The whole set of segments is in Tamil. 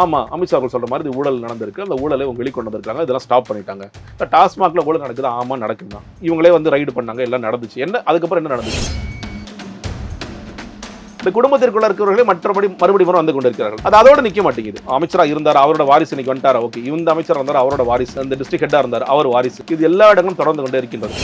ஆமா அமித்ஷா அவர்கள் சொல்ற மாதிரி ஊழல் நடந்திருக்கு. அந்த ஊழலை இவங்க வெளிக்கொண்டு வந்திருக்காங்க இதெல்லாம் ஸ்டாப் பண்ணிட்டாங்க. இப்போ டாஸ்மாகில் ஊழல் நடக்குது? ஆமா நடக்குது தான். இவங்களே வந்து ரைடு பண்ணாங்க எல்லாம் நடந்துச்சு. என்ன அதுக்கப்புறம் என்ன நடந்துச்சு? இந்த குடும்பத்திற்குள்ள இருக்கிறவர்களே மற்றபடி மறுபடி முறை வந்து கொண்டிருக்கிறார்கள். அது அதோட நிக்க மாட்டேங்குது. அமைச்சராக இருந்தார்? அவரோட வாரிசு இன்னைக்கு வந்துட்டாரா? ஓகே. இந்த அமைச்சர் இருந்தார்? அவரோட வாரிசு. அந்த டிஸ்ட்ரிக்ட் ஹெட்டாக இருந்தார். அவர் வாரிசு. இது எல்லா இடங்களும் தொடர்ந்து கொண்டே இருக்கின்றது.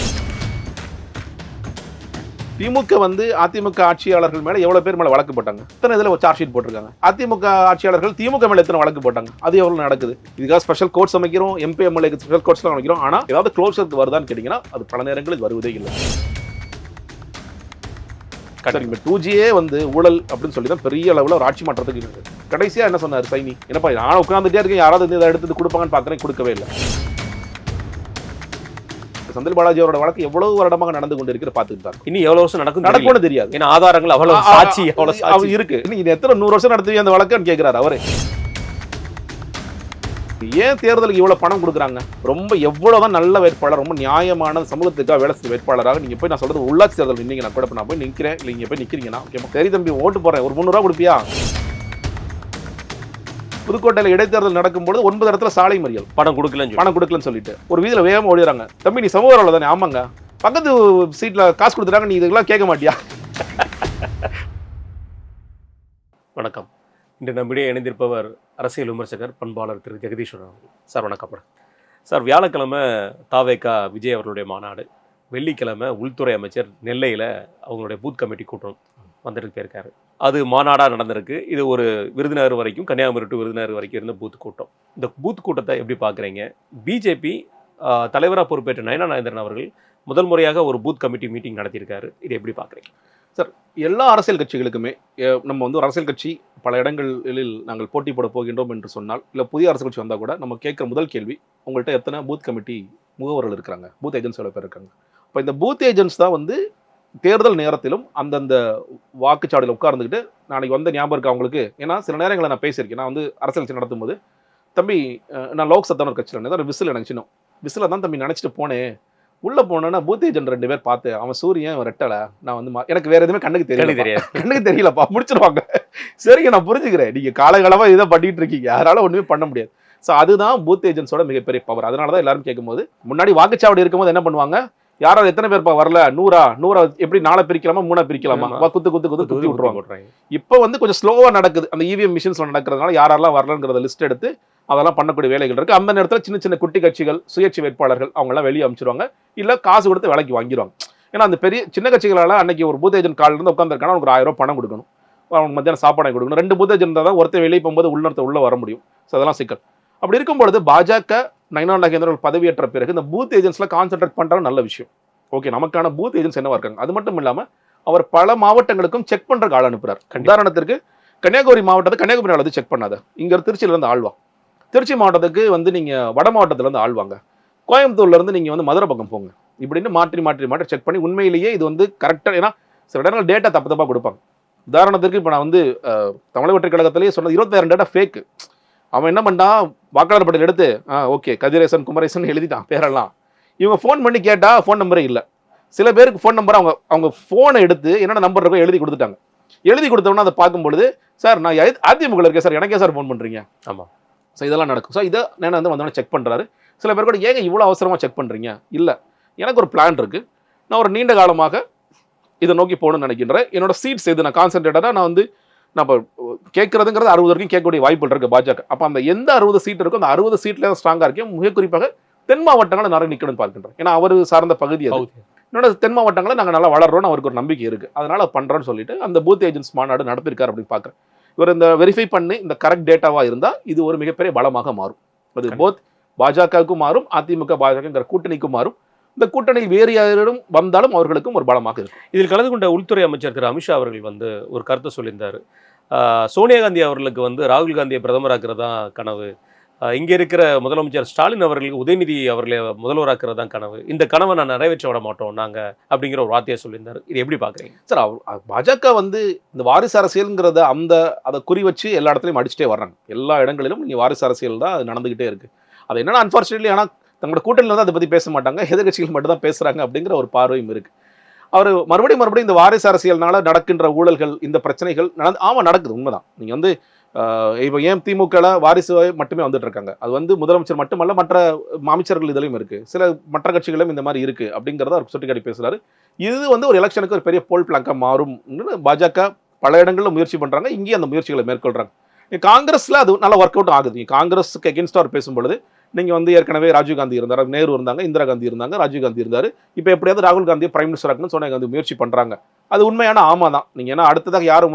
திமுக வந்து அதிமுக ஆட்சியாளர்கள் மேல எவ்வளவு பேர் மேல வழக்கு போட்டாங்க? இத்தனை இதுல சார்ஜ் ஷீட் போட்டிருக்காங்க? அதிமுக ஆட்சியாளர்கள் திமுக மேல எத்தனை வழக்கு போட்டாங்க? அது எவ்வளவு நடக்குது? இதுக்காக ஸ்பெஷல் கோர்ட்ஸ் அமைக்கிறோம் எம்பி எம்எல்ஏக்கு ஸ்பெஷல் கோர்ட்ஸ் அமைக்கிறோம். ஆனா ஏதாவது க்ளோஸருக்கு வருதான்னு கேட்டீங்கன்னா அது பல நேரங்களில் வருவதே இல்லை. சரி இப்போ டூ ஜியே வந்து ஊழல் அப்படின்னு சொல்லி தான் பெரிய அளவில் ஒரு ஆட்சி மாற்றத்துக்கு இருக்கு. கடைசியா என்ன சொன்னார் சைனி? என்னப்பா நான் உட்காந்துட்டே இருக்கேன். யாராவது இதை எடுத்து கொடுப்பாங்கன்னு பார்க்குறேன் கொடுக்கவே இல்லை. செந்தில் பாலாஜி அவரோட வழக்கு எவ்வளவு வருடமாக நடந்து கொண்டிருக்கிற பார்த்துட்டு தான் இன்னும் எவ்வளவு வருஷம் நடக்கும். நடக்கும்னு தெரியாது. ஏன்னா ஆதாரங்கள் அவ்வளவு சாட்சி அவ்வளவு இருக்கு. நீங்க இது எத்தனை நூறு வருஷம் நடத்துவீங்க அந்த வழக்குன்னு கேட்கிறாரு அவரு. ஏன் தேர்தலுக்கு இவ்வளவு பணம் கொடுக்குறாங்க? ரொம்ப எவ்வளவுதான் நல்ல வேட்பாளர் ரொம்ப நியாயமான சமூகத்துக்காக வேலை செய்ய வேட்பாளராக நீங்க போய் நான் சொல்றது உள்ளாட்சி தேர்தல் நின்னீங்க. நான் கூட நான் போய் நிக்கிறேன். இல்ல நீங்க போய் நிக்கிறீங்கன்னா ஓகே சரி தம்பி ஓட்டு போறேன் ஒரு முந்நூறுவா கொடுப்பியா? புதுக்கோட்டையில இடைத்தேர்தல் நடக்கும்போது ஒன்பது இடத்துல சாலை மறியல். பணம் கொடுக்கலன்னு பணம் கொடுக்கலன்னு சொல்லிட்டு. ஒரு வீதியில வேகமா ஓடிறாங்க. தம்பி நீ சமூக தானே? ஆமாங்க. பக்கத்து சீட்ல காசு கொடுத்துட்டாங்க நீ இதெல்லாம் கேட்க மாட்டியா? வணக்கம். இன்று நம்மிடையே இணைந்திருப்பவர் அரசியல் விமர்சகர் பண்பாளர் திரு. ஜெகதீஸ்வரன். சார் வணக்கம் சார் வியாழக்கிழமை தாவேகா விஜய் அவர்களுடைய மாநாடு வெள்ளிக்கிழமை உள்துறை அமைச்சர் நெல்லையில் அவங்களுடைய பூத் கமிட்டி கூட்டம் வந்துட்டு போயிருக்காரு. அது மாநாடாக நடந்திருக்கு. இது ஒரு விருதுநகர் வரைக்கும் கன்னியாகுமரி டு விருதுநகர் வரைக்கும் இருந்த பூத் கூட்டம். இந்த பூத் கூட்டத்தை எப்படி பார்க்குறீங்க? பிஜேபி தலைவராக பொறுப்பேற்ற நயனா நாயந்திரன் அவர்கள் முதல் முறையாக ஒரு பூத் கமிட்டி மீட்டிங் நடத்தியிருக்காரு. இது எப்படி பார்க்குறீங்க? சார் எல்லா அரசியல் கட்சிகளுக்குமே நம்ம வந்து ஒரு அரசியல் கட்சி பல இடங்களில் நாங்கள் போட்டி போட போகின்றோம் என்று சொன்னால் இல்லை புதிய அரசியல் கட்சி வந்தால் கூட நம்ம கேட்குற முதல் கேள்வி உங்கள்கிட்ட எத்தனை பூத் கமிட்டி முகவர்கள் இருக்கிறாங்க? பூத் ஏஜென்ட்ஸ் எவ்வளோ பேர் இருக்காங்க. இப்போ இந்த பூத் ஏஜென்ட்ஸ் தான் வந்து தேர்தல் நேரத்திலும் அந்தந்த வாக்குச்சாவடியில் உட்கார்ந்துக்கிட்டு நாளைக்கு வந்த ஞாபகம் இருக்கா அவங்களுக்கு ஏன்னா சில நேரங்களில் நான் பேசியிருக்கேன். நான் வந்து அரசியல் நடத்தும் போது தம்பி நான் லோக் சத்தான ஒரு கட்சியில் இருந்தேன். விசில் எனக்கு சின்னம். விசில தான் தம்பி நினச்சிட்டு போனேன் உள்ளே போனேன்னா பூத் ஏஜென்ட் ரெண்டு பேர் பார்த்தேன் அவன் சூரியன் ரெட்டலை நான் வந்து எனக்கு வேற எதுவுமே கண்ணுக்கு தெரியல தெரியாது. கண்ணுக்கு தெரியலப்பா. முடிச்சிருவாங்க. சரிங்க நான் புரிஞ்சுக்கிறேன். நீங்க காலகாலமா இதை பண்ணிட்டு இருக்கீங்க. யாரால ஒண்ணுமே பண்ண முடியாது. ஸோ அதுதான் பூத் ஏஜென்ட்ஸோட மிகப்பெரிய பவர் அதனால தான் எல்லாரும் கேட்கும்போது முன்னாடி வாக்குச்சாவடி இருக்கும்போது என்ன பண்ணுவாங்க? யாராவது எத்தனை பேர்ப்பா வரல? நூறா? நூறா எப்படி நாளை பிரிக்கலாமா? மூணா பிரிக்கலாமா? குத்து குத்து குத்து குத்தி விட்டுருவாங்க. இப்போ வந்து கொஞ்சம் ஸ்லோவா நடக்குது. அந்த இவிஎம் மிஷின்ஸ்ல நடக்கிறதுனால யாரெல்லாம் வரலங்கிறத லிஸ்ட் எடுத்து அதெல்லாம் பண்ணக்கூடிய வேலைகள் இருக்கு. அந்த நேரத்தில் சின்ன சின்ன குட்டி கட்சிகள் சுயேட்சை வேட்பாளர்கள் அவங்க எல்லாம் வெளியே அமைச்சிருவாங்க. இல்ல காசு கொடுத்து விலைக்கு வாங்கிடுவாங்க ஏன்னா அந்த பெரிய சின்ன கட்சிகளால அன்னைக்கு ஒரு பூத் ஏஜென்ட் காலில் இருந்து உட்காந்துருக்கான அவனுக்கு ஒரு ஆயிரம் ரூபாய் பணம் கொடுக்கணும். அவனுக்கு மத்தியானம் சாப்பாடு கொடுக்கணும். ரெண்டு பூத் ஏஜென்ட் இருந்தால் தான் ஒருத்தர் வெளியே போகும்போது உள்ள உள்ள வர முடியும். ஸோ அதெல்லாம் சிக்கல். அப்படி இருக்கும்பொழுது பாஜக நயனா நாகேந்திரன் பதவியேற்ற பிறகு இந்த பூத் ஏஜென்ட்ஸ்ல கான்சென்ட்ரேட் பண்றது நல்ல விஷயம். ஓகே நமக்கான பூத் ஏஜென்ட்ஸ் என்னவா இருக்காங்க? அது மட்டும் இல்லாம அவர் பல மாவட்டங்களுக்கும் செக் பண்றதுக்கு ஆள் அனுப்புறாரு. கண்டிப்பா. உதாரணத்திற்கு கன்னியாகுமரி மாவட்டத்தை கன்னியாகுமரி வந்து செக் பண்ணாத. இங்க இருந்து திருச்சியில இருந்து ஆள் வா திருச்சி மாவட்டத்துக்கு வந்து நீங்க வட மாவட்டத்துல இருந்து ஆள் வாங்க. கோயம்புத்தூர்ல இருந்து நீங்க வந்து மதுரை பக்கம் போங்க. இப்படின்னு மாற்றி மாற்றி மாற்றி செக் பண்ணி உண்மையிலேயே இது வந்து கரெக்டா ஏன்னா சில இடங்கள் டேட்டா தப்பு தப்பா கொடுப்பாங்க. உதாரணத்துக்கு இப்போ நான் வந்து தமிழக வெற்றி கழகத்திலேயே சொன்னது இருபத்தாயிரம் டேட்டா ஃபேக்கு அவன் என்ன பண்ணான் வாக்காளர் பட்டியல் எடுத்து ஆ ஓகே கதிரேசன் குமரேசன் எழுதிட்டான் பேரெல்லாம். இவங்க ஃபோன் பண்ணி கேட்டா ஃபோன் நம்பரே இல்லை. சில பேருக்கு ஃபோன் நம்பர் அவங்க அவங்க ஃபோனை எடுத்து என்னென்ன நம்பர் இருக்கோ எழுதி கொடுத்துட்டாங்க. எழுதி கொடுத்தோன்னா அதை பார்க்கும்பொழுது சார் நான் அதிமுக இருக்கேன் சார் எனக்கே சார் ஃபோன் பண்ணுறீங்க ஆமா. ஸோ இதெல்லாம் நடக்கும். ஸோ இதை நான் வந்து வந்தோடனே செக் பண்ணுறாரு சில பேர் கூட ஏங்க இவ்வளோ அவசரமாக செக் பண்ணுறீங்க இல்லை. எனக்கு ஒரு பிளான் இருக்குது நான் ஒரு நீண்ட காலமாக இதை நோக்கி போகணும்னு நினைக்கின்றேன். என்னோட சீட்ஸ் எது நான் கான்சென்ட்ரேட்டடாக நான் வந்து இப்போ கேட்கறதுங்கிறது அறுபது வரைக்கும் கேட்கக்கூடிய வாய்ப்புகள் இருக்குது பாஜக. அப்போ அந்த எந்த அறுபது சீட் இருக்கோ அந்த அறுபது சீட்டில் ஸ்ட்ராங்காக இருக்கேன் மிக குறிப்பாக தென் மாவட்டங்களை நிறைய நிற்கணும்னு பார்க்கின்றேன் ஏன்னா அவர் சார்ந்த பகுதி அது. இன்னொரு தென் மாவட்டங்களில் நாங்கள் நல்லா வளர்றோம்னு அவருக்கு ஒரு நம்பிக்கை இருக்குது அதனால பண்ணுறோன்னு சொல்லிட்டு அந்த பூத் ஏஜென்ட்ஸ் மாநாடு நடத்திருக்காரு அப்படின்னு பார்க்குறேன். இவர் இந்த வெரிஃபை பண்ணி இந்த கரெக்ட் டேட்டாவாக இருந்தால் இது ஒரு மிகப்பெரிய பலமாக மாறும். அது. போத் பாஜகவுக்கும் மாறும் அதிமுக பாஜகங்கிற கூட்டணிக்கும் மாறும். இந்த கூட்டணியில் வேறு யாரும் வந்தாலும் அவர்களுக்கும் ஒரு பலமாக இருக்கும். இதில் கலந்து கொண்ட உள்துறை அமைச்சர் திரு அமித்ஷா அவர்கள் வந்து ஒரு கருத்தை சொல்லியிருந்தார். சோனியா காந்தி அவர்களுக்கு வந்து ராகுல் காந்தியை பிரதமராக்கிறது தான் கனவு இங்கே இருக்கிற முதலமைச்சர் ஸ்டாலின் அவர்களுக்கு உதயநிதி அவர்களை முதல்வராக்கிறது தான் கனவு. இந்த கனவை நான் நிறைவேற்ற விட மாட்டோம் நாங்கள் அப்படிங்கிற ஒரு வார்த்தையை சொல்லியிருந்தார். இது எப்படி பார்க்குறீங்க சார் அவர் பாஜக வந்து இந்த வாரிசு அரசியல்ங்கிறத அந்த அதை குறி வச்சு எல்லா இடத்துலையும் அடிச்சுட்டே வர்றாங்க. எல்லா இடங்களிலும் நீங்கள் வாரிசு அரசியல் தான் அது நடந்துக்கிட்டே இருக்குது அது என்னென்னா அன்ஃபார்ச்சுனேட்லி ஆனால் தங்களோட கூட்டணியில் வந்து அதை பற்றி பேச மாட்டாங்க. எதிர்கட்சிகள் மட்டும் தான் பேசுகிறாங்க அப்படிங்கிற ஒரு பார்வையும் இருக்குது அவர் மறுபடியும் மறுபடியும் இந்த வாரிசு அரசியல்னால நடக்கின்ற ஊழல்கள் இந்த பிரச்சனைகள் நடந்து ஆமாம் நடக்குது உண்மைதான். நீங்கள் வந்து இப்போ ஏன் திமுகவில் வாரிசு மட்டுமே வந்துட்டு இருக்காங்க? அது வந்து முதலமைச்சர் மட்டுமல்ல மற்ற அமைச்சர்கள் இதிலையும் இருக்குது சில மற்ற கட்சிகளும் இந்த மாதிரி இருக்குது அப்படிங்கிறத அவர் சுட்டிக்காட்டி பேசுகிறாரு இது வந்து ஒரு எலெக்ஷனுக்கு ஒரு பெரிய போல் பிளாங்காக மாறும் பாஜக பல இடங்களில் முயற்சி பண்ணுறாங்க இங்கேயும் அந்த முயற்சிகளை மேற்கொள்கிறாங்க காங்கிரஸ்ல அது நல்லா ஒர்க் அவுட் ஆகுது. காங்கிரஸுக்கு அகேன்ஸ்டா அவர் பேசும்பொழுது நீங்க வந்து ஏற்கனவே ராஜீவ் காந்தி இருந்தார் நேரு இருந்தாங்க இந்திரா காந்தி இருந்தாங்க ராஜீவ் காந்தி இருந்தாரு. இப்போ எப்படியாவது ராகுல் காந்தியை பிரைம் மினிஸ்டர் ஆக்கணும்னு சோனியா காந்தி முயற்சி பண்றாங்க. அது உண்மையான ஆமா தான். நீங்க ஏன்னா அடுத்ததாக யாரும்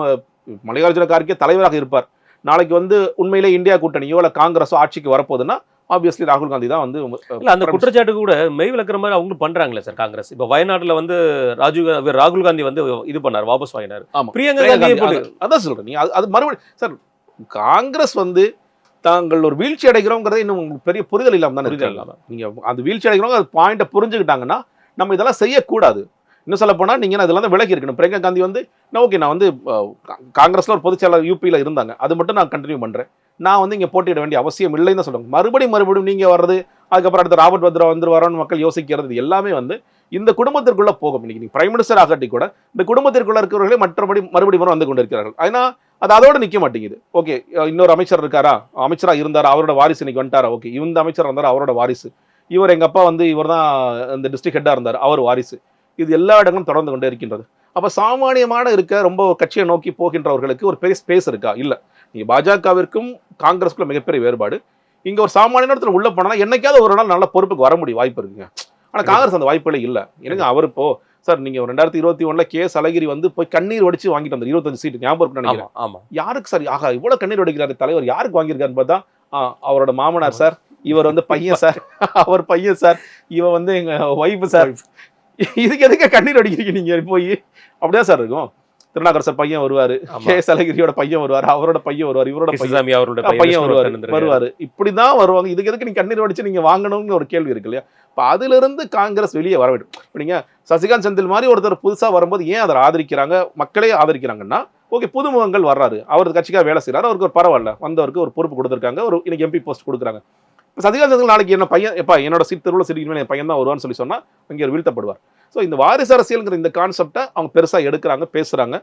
மல்லிகார்ஜுன கார்கே தலைவராக இருப்பார். நாளைக்கு வந்து உண்மையிலே இந்தியா கூட்டணியோ இல்ல காங்கிரஸோ ஆட்சிக்கு வரப்போகுதுன்னா ஆப்வியஸ்லி ராகுல் காந்தி தான் வந்து இல்ல அந்த குற்றச்சாட்டு கூட மெய் விளக்குற மாதிரி அவங்களும் பண்றாங்களே சார் காங்கிரஸ். இப்ப வயநாட்டுல வந்து ராஜீவ் ராகுல் காந்தி வந்து இது பண்ணார் வாபஸ் வாங்கினார். பிரியங்கா காந்தி காந்தி, அதான் நீங்க அது- அது மறுபடியும் சார் காங்கிரஸ் வந்து தாங்கள் ஒரு வீழ்ச்சி அடைகிறோங்கிறதே இன்னும் உங்களுக்கு பெரிய புரிதல் இல்லாம தானே புரிதல் இருக்காங்க நீங்க அந்த வீழ்ச்சி அடைகிறவங்க அந்த பாயிண்ட்டை புரிஞ்சுக்கிட்டாங்கன்னா நம்ம இதெல்லாம் செய்யக்கூடாது. இன்னும் சொல்ல போனா நீங்க இதெல்லாம் தான் விலகி இருக்கணும். பிரியங்கா காந்தி வந்து நான் ஓகே நான் வந்து காங்கிரஸ்ல ஒரு பொதுச் செயலாளர் யூபியில் இருந்தாங்க. அது மட்டும் நான் கண்டினியூ பண்றேன். நான் வந்து இங்க போட்டியிட வேண்டிய அவசியம் இல்லைன்னு தான் சொல்லுவாங்க. மறுபடியும் மறுபடியும் நீங்க வர்றது அதுக்கப்புறம் அடுத்து ராபர்ட் வத்ரா வந்து மக்கள் யோசிக்கிறது எல்லாமே வந்து இந்த குடும்பத்திற்குள்ளே போகும். இன்னைக்கு நீங்கள் பிரைம் மினிஸ்டர் ஆகட்டி கூட இந்த குடும்பத்திற்குள்ளே இருக்கிறவர்களே மற்றபடி மறுபடியும் வந்து கொண்டிருக்கிறார்கள். ஏன்னா அது அதோட நிற்க மாட்டேங்குது. ஓகே இன்னொரு அமைச்சர் இருக்காரா? அமைச்சரா இருந்தாரா? அவரோட வாரிசு இன்னைக்கு வந்துட்டாரா? ஓகே இந்த அமைச்சர் இருந்தார் அவரோட வாரிசு. இவர் எங்கள் அப்பா வந்து இவர் தான் இந்த டிஸ்ட்ரிக்ட் ஹெட்டாக இருந்தார். அவர் வாரிசு. இது எல்லா இடங்களும் தொடர்ந்து கொண்டே இருக்கின்றது. அப்போ சாமானியமான இருக்க ரொம்ப கட்சியை நோக்கி போகின்றவர்களுக்கு ஒரு பெரிய ஸ்பேஸ் இருக்கா? இல்லை. நீங்கள் பாஜகவிற்கும் காங்கிரஸ்க்குள்ள மிகப்பெரிய வேறுபாடு. இங்க ஒரு சாமானிய இடத்துல உள்ள போனா என்னைக்காவது ஒரு நாள் நல்ல பொறுப்புக்கு வர முடியும். வாய்ப்பு இருக்குங்க. ஆனா காங்கிரஸ் அந்த வாய்ப்புகளே இல்ல. எனக்கு அவர் இப்போ சார் நீங்க ரெண்டாயிரத்தி இருபத்தி ஒண்ணுல கே. அழகிரி வந்து போய் கண்ணீர் வடிச்சு வாங்கிட்டு வந்தார். இருபத்தஞ்சு சீட் ஞாபகம் நினைக்கிறேன். ஆமா ஆமா. யாருக்கு சார் ஆகா இவ்வளவு கண்ணீர் வடிக்கிறாரு தலைவர். யாருக்கு வாங்கியிருக்காருன்னு பார்த்தா அவரோட மாமனார் சார் இவர் வந்து பையன் சார் அவர் பையன் சார் இவன் வந்து எங்க ஒய்ஃபு சார். இதுக்கு எதுக்கு கண்ணீர் வடிக்கிறீங்க நீங்க போய்? அப்படிதான் சார் இருக்கும். திருநாகர் சார் பையன் வருவாரு. கே. அழகிரியோட பையன் வருவார். அவரோட பையன் வருவார். இவரோட பையன் அவருடைய பையன் வருவாரு. வருவாரு. இப்படிதான் வருவாங்க. இதுக்கு எதுக்கு நீங்க கண்ணீர் வடிச்சு நீங்க வாங்கணும்னு ஒரு கேள்வி இருக்கு இல்லையா? இப்ப அதுல இருந்து காங்கிரஸ் வெளியே வர வேண்டும். இப்ப நீங்க சசிகாந்த் செந்தில் மாதிரி ஒருத்தர் புதுசா வரும்போது ஏன் அதை ஆதரிக்கிறாங்க? மக்களே ஆதரிக்கிறாங்கன்னா ஓகே புதுமுகங்கள் வர்றாரு. அவர் கட்சிக்காக வேலை செய்றாரு. அவருக்கு ஒரு பரவாயில்ல. வந்தவருக்கு ஒரு பொறுப்பு கொடுத்துருக்காங்க. ஒரு இன்னைக்கு எம்பி போஸ்ட் கொடுக்குறாங்க. சதிகாசத்துக்கு நாளைக்கு என்ன பையன் எப்பா என்னோட சீட் தெருவில் சீட் என் பையன் தான் வருவான்னு சொல்லி சொன்னால் இங்கே ஒரு வீழ்த்தப்படுவார். ஸோ இந்த வாரிசு அரசியல்ங்கிற இந்த கான்செப்டை அவங்க பெருசாக எடுக்கிறாங்க பேசுகிறாங்க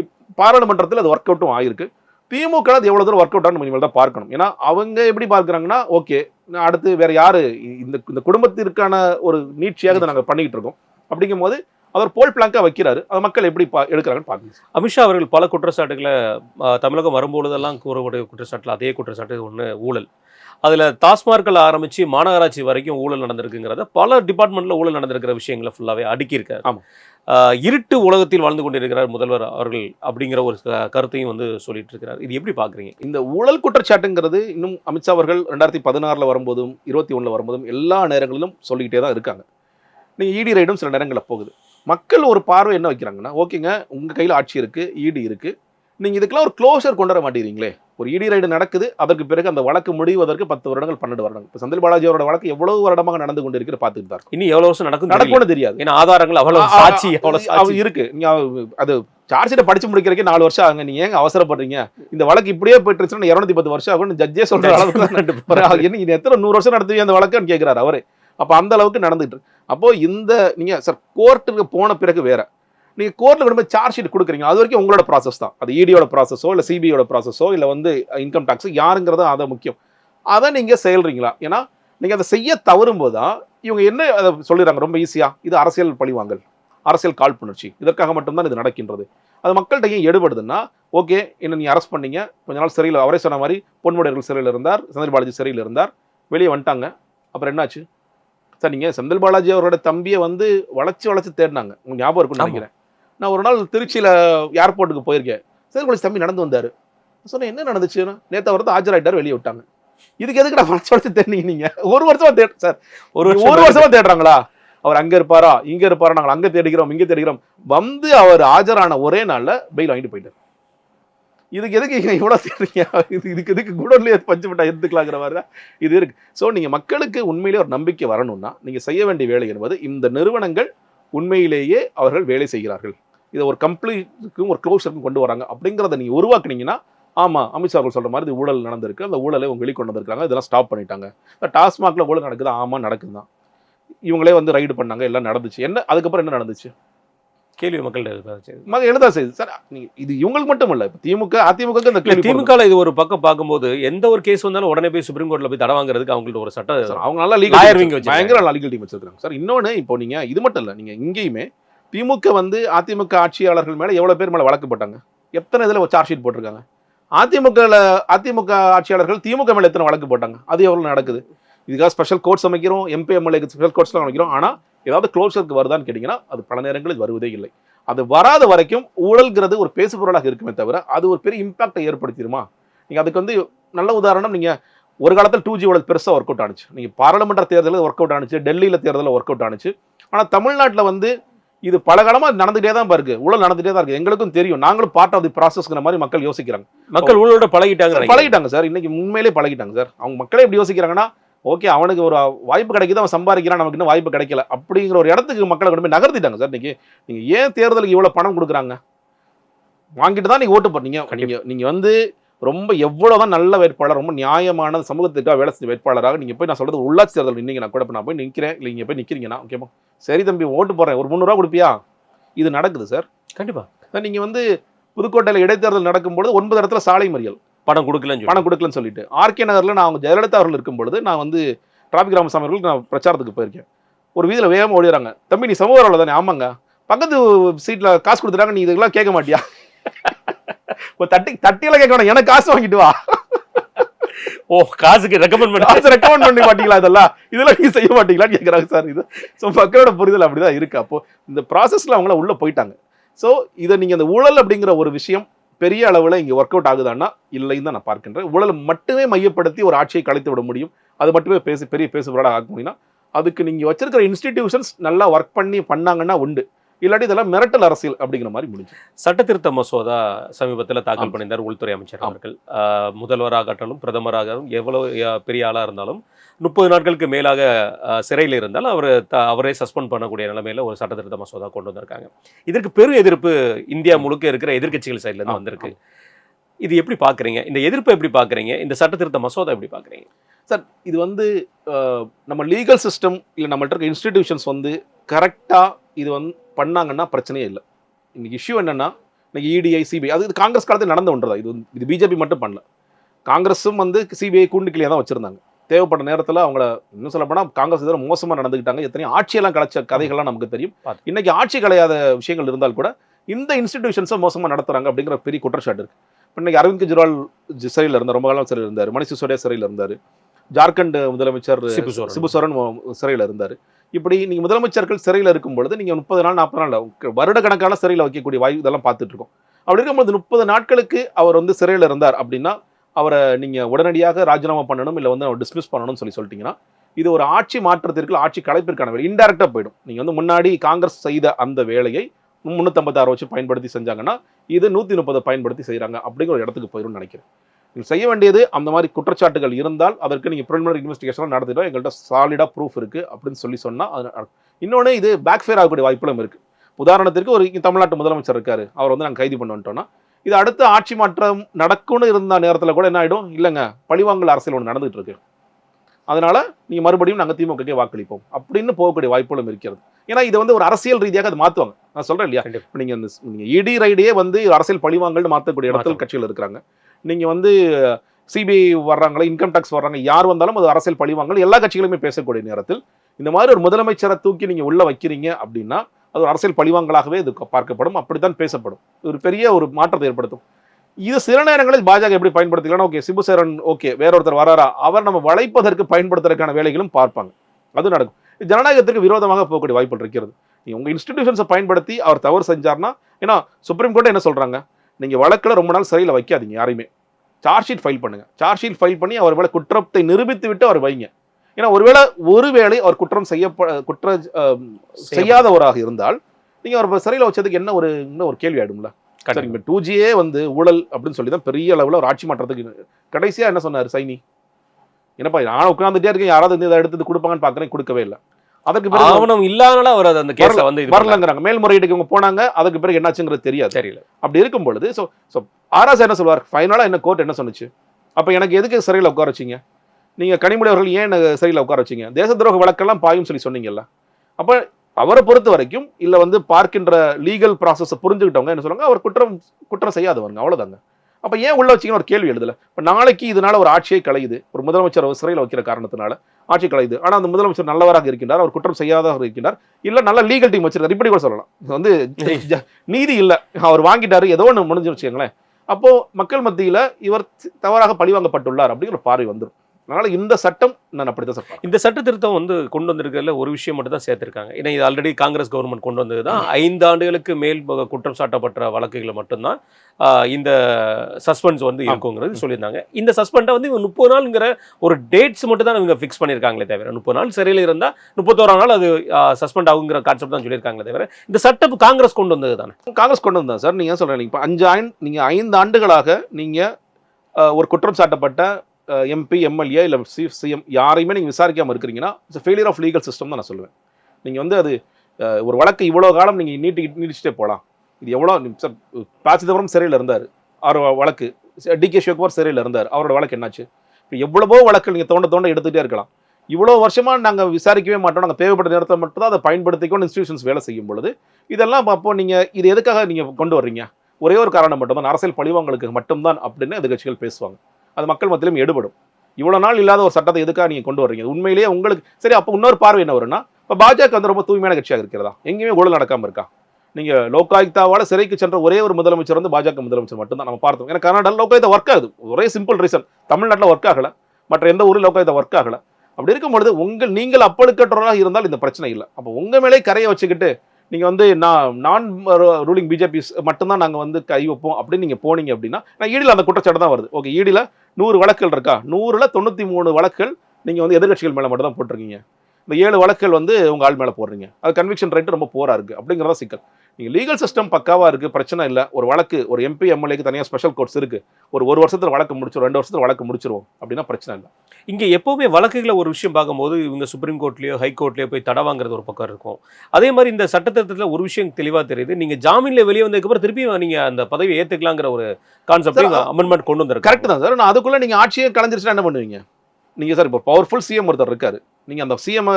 இப் பாராளுமன்றத்தில் அது ஒர்க் அவுட்டும் ஆயிருக்கு. திமுக அது எவ்வளோ தூரம் ஒர்க் அவுட் ஆகும் இனிமேல் தான் பார்க்கணும். ஏன்னா அவங்க எப்படி பார்க்குறாங்கன்னா ஓகே அடுத்து வேறு யார் இந்த இந்த குடும்பத்திற்கான ஒரு நீட்சியாக இதை நாங்கள் பண்ணிக்கிட்டு இருக்கோம். அப்படிங்கும்போது அவர் போல் பிளாங்கா வைக்கிறாரு. அதை மக்கள் எப்படி பா- எடுக்கிறாங்கன்னு பார்க்கணும். அமித்ஷா அவர்கள் பல குற்றச்சாட்டுகளை தமிழகம் வரும்பொழுதெல்லாம் கூறக்கூடிய குற்றச்சாட்டுல அதே குற்றச்சாட்டு ஒன்று ஊழல். அதுல டாஸ்மார்க்கில் ஆரம்பிச்சு மாநகராட்சி வரைக்கும் ஊழல் நடந்திருக்குங்கிறத பல டிபார்ட்மெண்ட்ல ஊழல் நடந்திருக்கிற விஷயங்களை ஃபுல்லாவே அடுக்கியிருக்காரு. ஆமா. ஆ, இருட்டு உலகத்தில் வாழ்ந்து கொண்டிருக்கிறார் முதல்வர் அவர்கள் அப்படிங்கிற ஒரு கருத்தையும் வந்து சொல்லிட்டு இருக்கிறார் இது எப்படி பாக்குறீங்க இந்த ஊழல் குற்றச்சாட்டுங்கிறது இன்னும் அமித்ஷா அவர்கள் ரெண்டாயிரத்தி பதினாறுல வரும்போதும் இருபத்தி ஒண்ணுல வரும்போதும் எல்லா நேரங்களிலும் சொல்லிக்கிட்டே தான் இருக்காங்க. நீங்க இடி ரைடும் சில நேரங்களில் போகுது. மக்கள் ஒரு பார்வை என்ன வைக்கிறாங்கன்னா ஓகேங்க உங்க கையில ஆட்சி இருக்கு இடி இருக்கு. நீங்க இதுக்கெல்லாம் ஒரு க்ளோஷர் கொண்டு வர மாட்டேங்கிறீங்களே. ஒரு இடி ரைடு நடக்குது அதற்கு பிறகு அந்த வழக்கு முடிவதற்கு பத்து வருடங்கள் பன்னெண்டு வருடங்கள். இப்போ செந்தில் பாலாஜி அவரோட வழக்கு எவ்வளவு வருடமாக நடந்து கொண்டு இருக்கிற பார்த்துட்டு தான். இனி எவ்வளவு வருஷம் நடக்கும். நடக்கும்னு தெரியாது. ஏன்னா ஆதாரங்கள் அவ்வளவு ஆ, ஆ, சாட்சி அவ்வளவு அது சாட்சி. இருக்கு. அது சார்ஜ் ஷீட்டை படிச்சு முடிக்கிறதுக்கே நாலு வருஷம் ஆகுங்க. நீங்க ஏங்க அவசரப்படுறீங்க? இந்த வழக்கு இப்படியே போயிட்டு இருந்துச்சுன்னா இருநூத்தி பத்து வருஷம் ஆகும்னு ஜட்ஜே சொல்ற அளவுக்கு என்ன எத்தனை நூறு வருஷம் நடத்துவீங்க அந்த வழக்குன்னு கேட்கிறாரு அவரே. அப்போ அந்த அளவுக்கு நடந்துகிட்டு அப்போது இந்த நீங்கள் சார் கோர்ட்டுக்கு போன பிறகு வேற. நீங்கள் கோர்ட்டில் கொண்டு போய் சார்ஜ் ஷீட் கொடுக்குறீங்க. அது வரைக்கும் உங்களோட ப்ராசஸ் தான். அது இடியோட ப்ராசஸோ இல்லை சிபிஐயோட ப்ராசஸோ இல்லை வந்து இன்கம் டேக்ஸோ யாருங்கிறத அதை முக்கியம். அதை நீங்கள் செயல்றீங்களா? ஏன்னா நீங்கள் அதை செய்ய தவறும் போதுதான் இவங்க என்ன அதை சொல்லிடுறாங்க? ரொம்ப ஈஸியாக இது அரசியல் பழிவாங்கல் அரசியல் காழ்ப்புணர்ச்சி. இதற்காக மட்டும்தான் இது நடக்கின்றது. அது மக்கள்கிட்ட ஏன் எடுபடுதுன்னா ஓகே என்ன நீ அரெஸ்ட் பண்ணீங்க கொஞ்ச நாள் சிறையில் அவரே சொன்ன மாதிரி பொன்முடையர்கள் சிறையில் இருந்தார் செந்தில் பாலாஜி சிறையில் இருந்தார் வெளியே வந்துட்டாங்க. அப்புறம் என்னாச்சு? சார் நீங்கள் செந்தில் பாலாஜி அவரோட தம்பியை வந்து வளைச்சு வளைச்சு தேடினாங்க. உங்களுக்கு ஞாபகம் இருக்கும்னு. நினைக்கிறேன். நான் ஒரு நாள் திருச்சியில் ஏர்போர்ட்டுக்கு போயிருக்கேன். செந்தில் பாலாஜி தம்பி நடந்து வந்தார். சொன்னேன் என்ன நடந்துச்சுன்னா நேற்று அவர் தான் ஆஜராயிட்டார் வெளியே விட்டாங்க. இதுக்கு எதுக்கு நான் வளைச்சு வளைச்சு தேடினீங்க நீங்க? ஒரு வருஷமா தேடு சார் ஒரு ஒரு வருஷம் வருஷமா தேடுறாங்களா? அவர் அங்க இருப்பாரா? இங்க இருப்பாரா? நாங்கள் அங்க தேடிக்கிறோம் இங்க தேடிக்கிறோம் வந்து அவர் ஆஜரான ஒரே நாள்ல பெயில் வாங்கிட்டு போயிட்டார். இதுக்கு எதுக்கு நீங்கள் இவ்வளவு தேடுறீங்க இது இதுக்கு எதுக்கு குடோன்லயே பஞ்சு மிட்டாய் எடுத்துக்கலாங்கிற மாதிரி தான் இது இருக்கு. ஸோ நீங்கள் மக்களுக்கு உண்மையிலேயே ஒரு நம்பிக்கை வரணும்னா நீங்கள் செய்ய வேண்டிய வேலை என்பது இந்த நிறுவனங்கள் உண்மையிலேயே அவர்கள் வேலை செய்கிறார்கள். இதை ஒரு கம்ப்ளீட்டுக்கும் ஒரு க்ளோஸருக்கும் கொண்டு வராங்க. அப்படிங்கிறத நீங்கள் உருவாக்குனீங்கன்னா ஆமாம் அமித்ஷா அவர்கள் சொல்கிற மாதிரி இது ஊழல் நடந்திருக்கு. அந்த ஊழலை அவங்க வெளிக்கொண்டு வந்திருக்காங்க இதெல்லாம் ஸ்டாப் பண்ணிட்டாங்க. டாஸ்மாகில் ஊழல் நடக்குது? ஆமாம் நடக்குது தான் இவங்களே வந்து ரைடு பண்ணாங்க. எல்லாம் நடந்துச்சு. என்ன அதுக்கப்புறம் என்ன நடந்துச்சு? கேள்வி மக்கள் எழுப்பாச்சு. மக எழுதா செய்யுது சார் நீங்க இது இவங்களுக்கு மட்டும் இல்ல இப்ப திமுக அதிமுக இந்த. திமுக இது ஒரு பக்கம் பார்க்கும்போது எந்த ஒரு கேஸ் வந்தாலும் உடனே போய் சுப்ரீம் கோர்ட்ல போய் தடை வாங்குறதுக்கு அவங்கள்ட்ட ஒரு சட்ட சார், அவங்க நல்லா லீகல். பயங்கர லீகல் டீம் வச்சிருக்காங்க. சார் இன்னொன்னு இப்போ நீங்க இது மட்டும் இல்ல நீங்க இங்கேயுமே திமுக வந்து அதிமுக ஆட்சியாளர்கள் மேல எவ்வளவு பேர் மேல வழக்கு போட்டாங்க? எத்தனை இதுல சார்ஜ் ஷீட் போட்டிருக்காங்க? அதிமுக அதிமுக ஆட்சியாளர்கள் திமுக மேல எத்தனை வழக்கு போட்டாங்க? அது எவ்வளவு நடக்குது? இதுக்காக ஸ்பெஷல் கோர்ட்ஸ் அமைக்கிறோம் எம்பி எம்எல்ஏக்கு ஸ்பெஷல் கோர்ட்ஸ்லாம் அமைக்கிறோம். ஆனா ஏதாவது க்ளோஷருக்கு வருதான்னு கேட்டீங்கன்னா அது பல நேரங்களில் வருவதே இல்லை. அது வராத வரைக்கும் ஊழல்ங்கிறது ஒரு பேசுபொருளாக இருக்குமே தவிர அது ஒரு பெரிய இம்பாக்டை ஏற்படுத்திடுமா? நீங்க அதுக்கு வந்து நல்ல உதாரணம் நீங்க ஒரு காலத்தில் டூ ஜி ஊழல் பெருசாக ஒர்க் அவுட் ஆனிச்சு. நீங்கள் பாராளுமன்ற தேர்தலில் ஒர்க் அவுட் ஆனிச்சு டெல்லியில் தேர்தலில் ஒர்க் அவுட் ஆனிச்சு. ஆனால் தமிழ்நாட்டில் வந்து இது பல காலமாக நடந்துகிட்டே தான் இருக்கு ஊழல் நடந்துகிட்டே தான் இருக்கு. எங்களுக்கும் தெரியும். நாங்களும் பார்ட் ஆஃப் தி ப்ராசஸ்ங்கிற மாதிரி மக்கள் யோசிக்கிறாங்க. மக்கள் ஊழலோட பழகிட்டாங்க பழகிட்டாங்க சார். இன்னைக்கு உண்மையிலே பழகிட்டாங்க சார். அவங்க மக்களே எப்படி யோசிக்கிறாங்கன்னா ஓகே அவனுக்கு ஒரு வாய்ப்பு கிடைக்குது அவன் சம்பாதிக்கிறான் நமக்கு இன்னும் வாய்ப்பு கிடைக்கல. அப்படிங்கிற ஒரு இடத்துக்கு மக்களை கொண்டு போய் நகர்த்திட்டாங்க சார் இன்னைக்கு. நீங்க ஏன் தேர்தலுக்கு இவ்வளவு பணம் கொடுக்குறாங்க? வாங்கிட்டு தான் நீங்க ஓட்டு போட்டீங்க நீங்க நீங்க வந்து ரொம்ப எவ்வளவுதான் நல்ல வேட்பாளர் ரொம்ப நியாயமான சமூகத்துக்காக வேலை செஞ்ச வேட்பாளராக நீங்க போய் நான் சொல்றது உள்ளாட்சி தேர்தல் நின்னீங்க நான் கூட நான் போய் நிக்கிறேன். இல்லை நீங்க போய் நிக்கிறீங்கன்னா ஓகேமா சரி தம்பி ஓட்டு போடுறேன். ஒரு முந்நூறுவா கொடுப்பியா? இது நடக்குது சார். கண்டிப்பா. சார், நீங்க வந்து புதுக்கோட்டையில் இடைத்தேர்தல் நடக்கும்பொழுது ஒன்பது இடத்துல சாலை மறியல். பணம் கொடுக்கலன்னு. பணம் கொடுக்கலன்னு சொல்லிட்டு. ஆர்கே நகர்ல நான் அவங்க ஜெயலலிதா அவர்கள் இருக்கும் பொழுது நான் வந்து டிராபிக் ராமசாமி அவர்களுக்கு நான் பிரச்சாரத்துக்கு போயிருக்கேன். ஒரு வீதியில் வேகமாக ஓடிறாங்க. தம்பி நீ சமூக தானே? ஆமாங்க. பக்கத்து சீட்ல காசு கொடுத்துட்டாங்க. நீ இதெல்லாம் கேட்க மாட்டியா? ஒரு தட்டி தட்டியெல்லாம் கேட்க வேணாம். எனக்கு காசு வாங்கிட்டு வா. ஓ காசுக்கு ரெக்கமெண்ட் பண்ணி. காசு ரெக்கமெண்ட் பண்ணி மாட்டீங்களா இதெல்லாம்? இதெல்லாம் நீங்க செய்ய மாட்டீங்களான்னு கேட்குறாங்க சார் இது. ஸோ மக்களோட புரிதல் அப்படிதான் இருக்கு. அப்போ இந்த ப்ராசஸ்ல அவங்கள உள்ள போயிட்டாங்க. ஸோ இதை நீங்க இந்த ஊழல் அப்படிங்கிற ஒரு விஷயம் பெரிய அளவில் இங்கே ஒர்க் அவுட் ஆகுதான்னா இல்லைன்னு தான் நான் பார்க்கின்றேன். ஊழலை மட்டுமே மையப்படுத்தி ஒரு ஆட்சியை கலைத்து விட முடியும். அது மட்டுமே பேசி பெரிய பேசுபொருளாக ஆக முடியும்னா அதுக்கு நீங்கள் வச்சிருக்கிற இன்ஸ்டிடியூஷன்ஸ் நல்லா ஒர்க் பண்ணி பண்ணாங்கன்னா உண்டு. இல்லாட்டி இதெல்லாம் மிரட்டல் அரசியல் அப்படிங்கிற மாதிரி முடிஞ்சு. சட்ட திருத்த மசோதா சமீபத்தில் தாக்கல். பண்ணியிருந்தார் உள்துறை அமைச்சர். அவர்கள். முதல்வராகட்டும் பிரதமராகவும் எவ்வளவு பெரிய ஆளா இருந்தாலும் முப்பது நாட்களுக்கு மேலாக சிறையில் இருந்தால் அவர் அவரே சஸ்பெண்ட் பண்ணக்கூடிய நிலைமையில ஒரு சட்ட திருத்த மசோதா கொண்டு வந்திருக்காங்க. இதற்கு பெரும் எதிர்ப்பு இந்தியா முழுக்க இருக்கிற எதிர்க்கட்சிகள் சைட்ல இருந்து ஆமா, வந்திருக்கு. இது எப்படி பாக்குறீங்க? இந்த எதிர்ப்பை எப்படி பாக்குறீங்க? இந்த சட்ட திருத்த மசோதா எப்படி பாக்குறீங்க? சார் இது வந்து நம்ம லீகல் சிஸ்டம் இல்லை நம்மள்ட்ட இருக்க இன்ஸ்டிடியூஷன்ஸ் வந்து கரெக்டாக இது வந்து பண்ணாங்கன்னா பிரச்சனையே இல்லை. இன்னைக்கு இஷ்யூ என்னன்னா இன்னைக்கு E இடிஐ சிபிஐ அது இது காங்கிரஸ் காலத்தில் நடந்த ஒன்று தான் இது வந்து- இது பிஜேபி மட்டும் பண்ணல. காங்கிரஸும் வந்து சிபிஐ கூண்டுக்கிளியாக தான் வச்சிருந்தாங்க. தேவைப்பட்ட நேரத்தில் அவங்கள இன்னும் சொல்ல போனால் காங்கிரஸ் இதில் மோசமாக நடந்துக்கிட்டாங்க. எத்தனையோ ஆட்சியெல்லாம் கலைச்ச கதைகள்லாம் நமக்கு தெரியும். இன்னைக்கு ஆட்சி கலையாத விஷயங்கள் இருந்தால் கூட இந்த இன்ஸ்டிடியூஷன்ஸை மோசமாக நடத்துறாங்க அப்படிங்கிற பெரிய குற்றச்சாட்டு இருக்கு. இப்ப இன்னைக்கு அரவிந்த் கெஜ்ரிவால் சிறையில் இருந்தார். ரொம்ப காலம் சிறையில் இருந்தார். மணிஷ் சிசோடியா சிறையில் இருந்தார். ஜார்க்கண்ட் முதலமைச்சர் சிபு சோரன். சிபு சோரன் சிறையில் இருந்தார். இப்படி நீங்க முதலமைச்சர்கள் சிறையில் இருக்கும் பொழுது நீங்க முப்பது நாள் நாற்பது நாள் வருட கணக்கான சிறையில் வைக்கக்கூடிய வாய்ப்பு இதெல்லாம் பார்த்துட்டு இருக்கோம். அப்படி இருக்கும்போது முப்பது நாட்களுக்கு அவர் வந்து சிறையில் இருந்தார் அப்படின்னா அவரை நீங்க உடனடியாக ராஜினாமா பண்ணணும் இல்லை வந்து அவர் டிஸ்மிஸ் பண்ணணும்னு சொல்லி சொல்லிட்டீங்கன்னா இது ஒரு ஆட்சி மாற்றத்திற்கு ஆட்சி கலைப்பிற்கான வேலை. இன்டெரக்டாக போயிடும். நீங்க வந்து முன்னாடி காங்கிரஸ் செய்த அந்த வேலையை முந்நூற்றம்பத்தாறு வச்சு பயன்படுத்தி செஞ்சாங்கன்னா இது நூற்றி முப்பதை பயன்படுத்தி செய்கிறாங்க அப்படிங்கிற ஒரு இடத்துக்கு போயிடும்னு நினைக்கிறேன். நீங்கள் செய்ய வேண்டியது அந்த மாதிரி குற்றச்சாட்டுகள் இருந்தால் அதற்கு நீங்கள் ப்ரிலிமினரி இன்வெஸ்டிகேஷன் நடத்திட்டோம் எங்கள்கிட்ட சாலிடாக ப்ரூஃப் இருக்குது அப்படின்னு சொல்லி சொன்னால் அது இன்னொன்று இது பேக்ஃபேர் ஆகக்கூடிய வாய்ப்புகளும் இருக்குது உதாரணத்திற்கு ஒரு தமிழ்நாட்டு முதலமைச்சர் இருக்கார். அவர் வந்து நாங்கள் கைது பண்ண இது அடுத்த ஆட்சி மாற்றம் நடக்கும்னு இருந்த நேரத்தில் கூட என்ன ஆகிடும் இல்லைங்க. பழிவாங்கல் அரசியல் ஒன்று நடந்துகிட்டு இருக்கு. அதனால நீங்க மறுபடியும் நாங்கள் திமுகக்கே வாக்களிப்போம். அப்படின்னு போகக்கூடிய வாய்ப்புகளும் இருக்கிறது. ஏன்னா இது வந்து ஒரு அரசியல் ரீதியாக அது மாற்றுவாங்க நான் சொல்றேன் இல்லையா. இப்ப நீங்க இந்த நீங்க இடி ரைடையே வந்து அரசியல் பழிவாங்கல்னு மாற்றக்கூடிய இடத்துல. கட்சிகள் இருக்கிறாங்க. நீங்க வந்து சிபிஐ வர்றாங்களா இன்கம் டேக்ஸ் வர்றாங்க யார் வந்தாலும் அது அரசியல் பழிவாங்கல் எல்லா கட்சிகளுமே பேசக்கூடிய நேரத்தில் இந்த மாதிரி ஒரு முதலமைச்சரை தூக்கி நீங்க உள்ள வைக்கிறீங்க அப்படின்னா அது ஒரு அரசியல் பழிவாங்கலாகவே இது பார்க்கப்படும். அப்படித்தான் பேசப்படும். ஒரு பெரிய ஒரு மாற்றத்தை ஏற்படுத்தும். இது சில நேரங்களில் பாஜக எப்படி பயன்படுத்திக்கலாம் ஓகே சிபுசேரன் ஓகே வேற ஒருத்தர் வராரா அவர் நம்ம வளைப்பதற்கு பயன்படுத்துறதுக்கான வேலைகளும் பார்ப்பாங்க. அது நடக்கும். இது ஜனநாயகத்திற்கு விரோதமாக போகக்கூடிய வாய்ப்புகள் இருக்கிறது. நீங்க உங்க இன்ஸ்டிடியூஷன்ஸை பயன்படுத்தி அவர் தவறு செஞ்சார்னா ஏன்னா சுப்ரீம் கோர்ட் என்ன சொல்றாங்க? நீங்க வழக்கில் ரொம்ப நாள் சிறையில் வைக்காதீங்க யாரையுமே. சார்ஜ் ஷீட் ஃபைல் பண்ணுங்க. சார்ஜ் ஷீட் ஃபைல் பண்ணி அவர் மேல குற்றத்தை நிரூபித்து விட்டு அவர் வைங்க. ஏன்னா ஒருவேளை ஒருவேளை அவர் குற்றம் செய்யப்ப குற்ற செய்யாதவராக இருந்தால் நீங்க அவர் சிறையில் வச்சதுக்கு என்ன ஒரு இன்னும் ஒரு கேள்வி கண்டிப்பா. சரிங்க டூ ஜியே வந்து ஊழல் அப்படின்னு சொல்லி தான் பெரிய அளவில் ஒரு ஆட்சி மாற்றத்துக்கு கடைசியா என்ன சொன்னார் சைனி? என்னப்பா நான் உட்காந்துட்டே இருக்கேன் யாராவது இதை எடுத்து கொடுப்பாங்கன்னு பார்க்குறேன் கொடுக்கவே இல்லை. அதற்கு பிறகு ஆவணம் இல்லாதனால அவர் அந்த கேஸ்ல வந்து வரலங்கிறாங்க. மேல்முறையீடுக்கு இவங்க போனாங்க அதுக்கு பிறகு என்னாச்சுங்கிறது தெரியாது. தெரியல. அப்படி இருக்கும் பொழுது ஸோ ஸோ ஆராஸ் என்ன சொல்வார் ஃபைனலாக என்ன கோர்ட் என்ன சொன்னுச்சு? அப்போ எனக்கு எதுக்கு சிறையில் உட்கார வச்சீங்க? நீங்கள் கனிமொழி அவர்கள் ஏன் என்னை சிறையில் உட்கார வச்சீங்க? தேச துரோக வழக்கெல்லாம் பாயும் சொல்லி சொன்னீங்கல்ல. அப்போ அவரை பொறுத்த வரைக்கும் இல்ல வந்து பார்க்கின்ற லீகல் ப்ராசஸை புரிஞ்சுக்கிட்டவங்க என்ன சொல்றாங்க அவர் குற்றம் குற்றம் செய்யாதவங்க அவ்வளவுதாங்க. அப்ப ஏன் உள்ள வச்சீங்கன்னு ஒரு கேள்வி எழுதல? இப்ப நாளைக்கு இதனால ஒரு ஆட்சியை கலையுது ஒரு முதலமைச்சர் சிறையில் வைக்கிற காரணத்தினால ஆட்சி கலையுது ஆனா அந்த முதலமைச்சர் நல்லவராக இருக்கின்றார் அவர் குற்றம் செய்யாதவர் இருக்கின்றார். இல்ல நல்ல லீகல் டீம் வச்சிருக்காரு இப்படி கூட சொல்லலாம். வந்து நீதி இல்ல. அவர் வாங்கிட்டாரு ஏதோ ஒன்று முடிஞ்சு வச்சுக்கோங்களேன். அப்போ மக்கள் மத்தியில இவர் தவறாக பழிவாங்கப்பட்டுள்ளார் அப்படிங்கிற பார்வை வந்துடும் அதனால இந்த சட்டம் நான் அப்படித்தான் சார் பார்க்கிறேன். இந்த சட்ட திருத்தம் வந்து கொண்டு வந்திருக்கிறதுல ஒரு விஷயம் மட்டும் தான் சேர்த்திருக்காங்க. ஏன்னா இது ஆல்ரெடி காங்கிரஸ் கவர்மெண்ட் கொண்டு வந்தது தான் ஐந்து ஆண்டுகளுக்கு மேல் குற்றம் சாட்டப்பட்ட வழக்குகளை மட்டும்தான் இந்த சஸ்பென்ஸ் வந்து இருக்குங்கிறது சொல்லியிருந்தாங்க. இந்த சஸ்பெண்டை வந்து இவங்க முப்பது நாள்ங்கிற ஒரு டேட்ஸ் மட்டும் தான் இவங்க ஃபிக்ஸ் பண்ணியிருக்காங்களே தவிர முப்பது நாள் சிறையில் இருந்தால் முப்பத்தோராம் நாள் அது சஸ்பெண்ட் ஆகுங்கிற கான்செப்ட் தான் சொல்லியிருக்காங்களே தவிர இந்த சட்டம் காங்கிரஸ் கொண்டு வந்தது தானே காங்கிரஸ் கொண்டு வந்தா சார். நீங்க ஏன் சொல்றீங்க? இப்போ அஞ்சு ஆண்டு நீங்க ஐந்து ஆண்டுகளாக நீங்க அஹ், ஒரு குற்றம் சாட்டப்பட்ட எம்பி எம்எல்ஏ இல்லை சிஎம் யாரையுமே நீங்கள் விசாரிக்காமல் இருக்கிறீங்கன்னா it's failure of legal system தான் நான் சொல்லுவேன். நீங்கள் வந்து அது ஒரு வழக்கு இவ்வளோ காலம் நீங்கள் நீட்டி நீடிச்சுட்டே போகலாம் இது எவ்வளோ சார் ப. சிதம்பரம் சிறையில் இருந்தார். அவர் வழக்கு டிகே சிவகுமார் சிறையில் இருந்தார். அவரோட வழக்கு என்னாச்சு? இப்போ எவ்வளவோ வழக்கு நீங்கள் தோண்ட தோண்ட எடுத்துகிட்டே இருக்கலாம். இவ்வளோ வருஷமாக நாங்கள் விசாரிக்கவே மாட்டோம். நாங்கள் தேவைப்பட்ட நேரத்தை மட்டும் தான் அதை பயன்படுத்திக்கொண்டு இன்ஸ்டியூஷன்ஸ் வேலை செய்யும் பொழுது இதெல்லாம் அப்போ நீங்கள் இது எதுக்காக நீங்கள் கொண்டு வர்றீங்க? ஒரே ஒரு காரணம் மட்டும்தான். அரசியல் பழிவாங்களுக்கு மட்டும்தான் அப்படின்னு எதிர்கட்சிகள் பேசுவாங்க. அது மக்கள் மத்தியிலும் எடுபடும். இவ்வளோ நாள் இல்லாத ஒரு சட்டத்தை எதுக்காக நீங்கள் கொண்டு வர்றீங்க? உண்மையிலேயே உங்களுக்கு சரி அப்போ இன்னொரு பார்வை என்ன வரும்னா இப்போ பாஜக வந்து ரொம்ப தூய்மையான கட்சியாக இருக்கிறதா? எங்கேயுமே ஊழல் நடக்காமல் இருக்கா? நீங்கள் லோகாயுக்தாவோட சிறைக்கு சென்ற ஒரே ஒரு முதலமைச்சர் வந்து பாஜக முதலமைச்சர் மட்டும்தான் நம்ம பார்த்தோம். ஏன்னா கர்நாடகாவில் லோகாயுக்தா ஒர்க் ஆகுது. ஒரே சிம்பிள் ரீசன் தமிழ்நாட்டில் ஒர்க் ஆகலை. மற்ற எந்த ஊரில் லோகாயுக்தா ஒர்க் ஆகலை. அப்படி இருக்கும் பொழுது உங்கள் நீங்கள் அப்பழுக்கற்றவராக இருந்தால் இந்த பிரச்சனை இல்லை. அப்போ உங்கள் மேலே கரையை வச்சுக்கிட்டு நீங்கள் வந்து நான் நான் ரூலிங் பிஜேபி மட்டும்தான் நாங்கள் வந்து கை வைப்போம் அப்படின்னு நீங்கள் போனீங்க அப்படின்னா நான் ஈடியில் அந்த குற்றச்சாட்டு தான் வருது. ஓகே ஈடியில் நூறு வழக்குகள் இருக்கா? நூறில் தொண்ணூற்றி மூணு வழக்குகள் நீங்கள் வந்து எதிர்கட்சிகள் மேலே மட்டும் தான் போட்டிருக்கீங்க. இந்த ஏழு வழக்குகள் வந்து உங்கள் ஆள் மேலே போடுறீங்க. அது கன்விக்ஷன் ரேட்டு ரொம்ப போராக இருக்குது அப்படிங்கிறதா சிக்கல். நீங்கள் லீகல் சிஸ்டம் பக்காவாக இருக்குது பிரச்சனை இல்லை. ஒரு வழக்கு ஒரு எம்பி எம்எல்ஏக்கு தனியாக ஸ்பெஷல் கோர்ட்ஸ் இருக்குது ஒரு ஒரு வருஷத்தில் வழக்கு முடிச்சிடும் ரெண்டு வருஷத்தில் வழக்கு முடிச்சிருவோம் அப்படின்னா பிரச்சனை இல்லை. இங்கே எப்போவுமே வழக்குகளை ஒரு விஷயம் பார்க்கும்போது இவங்க சுப்ரீம் கோர்ட்லேயோ ஹை கோர்ட்லேயோ போய் தடை வாங்குறது ஒரு பக்கம் இருக்கும். அதே மாதிரி இந்த சட்டத்திட்டத்தில் ஒரு விஷயம் தெளிவாக தெரியுது. நீங்கள் ஜாமீனில் வெளியே வந்ததுக்கப்புறம் திருப்பி நீங்கள் அந்த பதவியை ஏற்றுக்கலாங்கிற ஒரு கான்செப்ட் அமெண்ட்மெண்ட் கொண்டு வந்திருக்காங்க கரெக்ட் தான் சார். நான் அதுக்குள்ளே நீங்கள் ஆட்சியை கலைஞ்சிருச்சுன்னா என்ன பண்ணுவீங்க? நீங்கள் சார் இப்போ பவர்ஃபுல் சிஎம் ஒருத்தர் இருக்காரு. நீங்கள் அந்த சிஎம்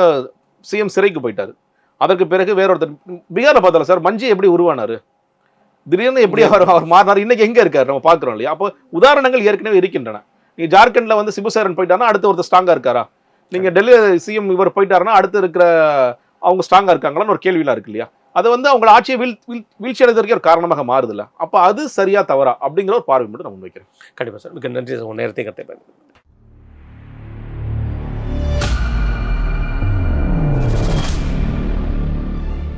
சிஎம் சிறைக்கு போயிட்டாரு. அதற்கு பிறகு வேற ஒருத்தர் பீகாரில் பார்த்தல சார் மஞ்சி எப்படி உருவானாரு? திடீர்னு எப்படி அவர் அவர் மாறினார்? இன்னைக்கு எங்க இருக்காரு? நம்ம பார்க்குறோம் இல்லையா? அப்போ உதாரணங்கள் ஏற்கனவே இருக்கின்றன. நீங்க ஜார்க்கண்ட்ல வந்து சிபுசேரன் போயிட்டாருன்னா அடுத்து ஒருத்தர் ஸ்ட்ராங்கா இருக்காரா? நீங்க டெல்லி சிஎம் இவர் போயிட்டாருன்னா அடுத்து இருக்கிற அவங்க ஸ்ட்ராங்கா இருக்காங்களான்னு ஒரு கேள்விலாம் இருக்கு இல்லையா? அது வந்து அவங்க ஆட்சியை வீழ் வீழ் வீழ்ச்சி அடைவதற்கு ஒரு காரணமாக மாறுதில்ல. அப்போ அது சரியா தவறா அப்படிங்கிற ஒரு பார்வை மட்டும் நான் முன்வைக்கிறேன். கண்டிப்பாக சார். மிக நன்றி சார். உங்கள் நேரத்தை கத்தை